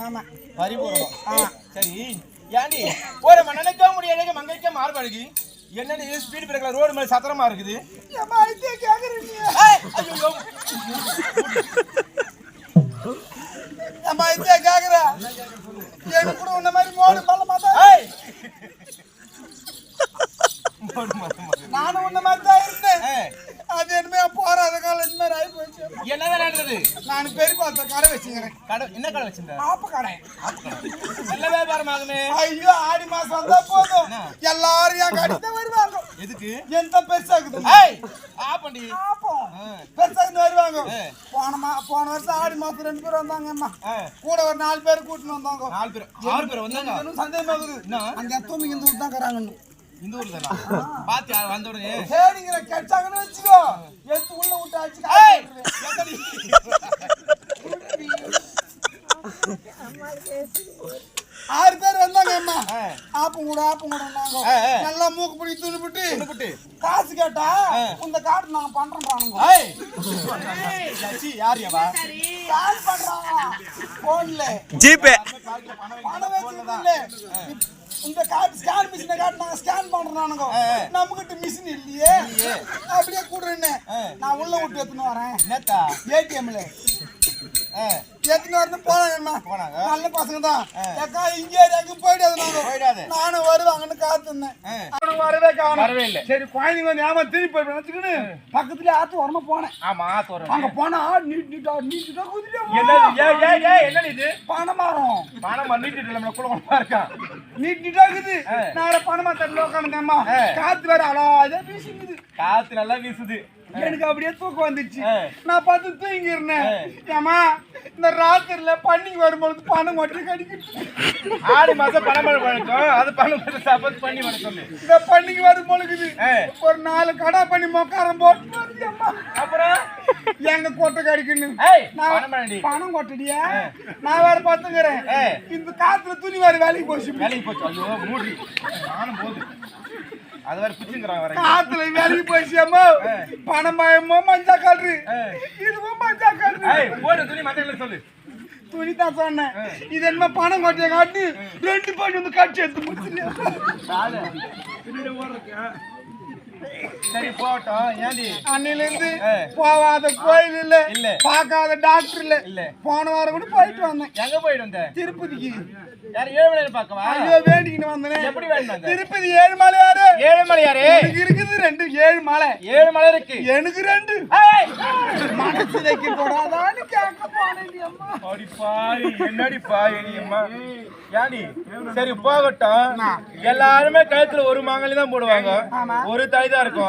ஆமா. பரிபூரணம். ஆமா. சரி. ஏண்டி? ஒரு மன்னனுக்க முடியாத மங்கைக்க மார்பழகி என்னடி ஸ்பீட் பிரேக்ல ரோடு மேல சத்திரமா இருக்குது? ஏம்மா இதே கேக்குறீங்க. ஐயோ இதே கேக்குற. எனக்கு கூட உன்ன மாதிரி மோடு பல்ல மாட்டா ஏய் மோடு, மோடு, மோடு. நானும் உன்ன மாதிரி தான் இருந்தேன் ஏய், அது என்னமே போறாத காலம் இந்த மாதிரி ஆகி போச்சு. என்னதான் நடந்தது நான் பெரிய பார்த்த கடை வச்சுக்கிறேன். கடை என்ன கடை வச்சிருந்த? ஆப்ப கடை. நல்ல வியாபாரம் ஆகுமே ஐயோ ஆடி மாசம் வந்தா போதும். என்ன? எல்லாரும் என் வருவாங்க. எதுக்கு? எந்த பெருசாக்குது. ஆப்பண்டி. ஆப்பம். பெருசாக்குன்னு வருவாங்க. ஆ. போன வருஷம் ஆடி மாசம் ரெண்டு பேர் வந்தாங்க அம்மா ஆ, கூட ஒரு நாலு பேர் கூட்டின்னு வந்தாங்க. நாலு பேர் ஆறு பேர் வந்தாங்க? சந்தேகமாகுது. என்ன? ஊர் தான் இருக்கிறாங்கன்னு இந்த ஊர்ல தானா? பாத்து யார் வந்த உடனே? சரிங்கிற கிடைச்சாங்கன்னு வச்சுக்கோ. எடுத்து உள்ள விட்டு அடிச்சு ஏய், காப்பாத்திடுவேன். எத்தடி? ஆறு பேர் வந்தாங்க அம்மா. ஆப்பம் கூட ஆப்பம் கூட வந்தாங்க. நல்லா மூக்கு பிடி துணுபிட்டு புட்டு. காசு கேட்டா. இந்த காட்டு நாங்க பண்றோம் ஏய், லட்சி, யார்? கால் பண்றாங்க போன்ல ஜிபே. பணம் இந்த கார்டு ஸ்கேன் மிஷினை காட்டு நாங்க ஸ்கேன் பண்றானுங்க ஆ, ஆ. நம்ம கிட்ட மிஷின் இல்லையே. அப்படியே கூடுறேன்னு. நான் உள்ள விட்டு எடுத்துன்னு வரேன் என்னத்தா? ஏடிஎம்ல வரது போனாங்கம்மா போனாங்க. நல்ல பசங்க தான் ஆ. ஏக்கா இங்கே அங்கே போயிடாது போயிடாது. நானும் வருவாங்கன்னு காத்திருந்தேன் ஆ. அவனுக்கு வரவே காணும் வரவே இல்ல. சரி குழந்தைங்க ஏமா திருப்பி போய் நினைச்சுக்கின்னு பக்கத்துலயே ஆத்து போனேன் ஆமா, தோரணம். அங்க போனா நீட் நீட்டா நீட்டா ஏய், ஏய், என்னது இது? பணமாரம் பணம் பண்ணிட்டு இல்ல, நம்மள குடும்பமா இருக்கான். நீட் நீட்டா இருக்குது. நான் பணமா தரல உட்காந்துக்கம்மா. காத்து வேற அழகா வீசுங்குது காத்து நல்லா வீசுது. எனக்கு அப்படியே தூக்கம் வந்துச்சு. நான் பார்த்து தூங்கி இருந்தேன் ஏமா இந்த ராத்திரில பண்ணிக்கு வரும்பொழுது பணம் மட்டும் கடிக்கிட்டு ஆடி மாசம் பணமழை பழக்கம் அது பணம் பண்ணி வர சொல்லு. இந்த பண்ணிக்கு வரும்பொழுது. ஒரு நாலு கடை பண்ணி மொக்காரம் போட்டு எங்க கொட்டை பணமழடி பணம் கொட்டடியா நான் வேற பார்த்துக்கிறேன். இந்த காத்துல துணி வேற வேலைக்கு போச்சு. வேலைக்கு போச்சு. ஐயோ மூடி. நானும் போகுது அது வேற பிச்சுங்கிறான் வர காத்துல வேலைக்கு போச்சு அம்மா. பணம் பயமோ மஞ்சா கல்று ஆ. இதுவும் மஞ்சா ஏய் போடு துணி மட்டையில சொல்லு. துணி தான் சொன்னேன். இது என்ன பணம் கொட்டிய காட்டு ரெண்டு பண்ணி வந்து கட்சி எடுத்து முடிச்சு சரி போட்டோம் ஏண்டி? அன்னையில இருந்து ஆ. போவாத கோயில் இல்ல இல்ல. பார்க்காத டாக்டர் இல்ல. இல்ல. போன வாரம் கூட போயிட்டு வந்தேன். எங்க போயிட்டு வந்த? திருப்பதிக்கு. யார் ஏழுமலையார் பார்க்கவா ஐயோ வேண்டிக்கின்னு வந்தேன். எப்படி வேணும்? திருப்பதி ஏழு மலை யாரு ஏழுமலையாரே? எனக்கு இருக்குது ரெண்டு ஏழு மலை ஏழு மலை இருக்கு. எனக்கு ரெண்டு. மனசு வைக்க கூடாதான்னு சரி போகட்டும். எல்லாருமே கழுத்துல ஒரு மாங்கலி தான் போடுவாங்க. ஒரு தாய் தான் இருக்கும்.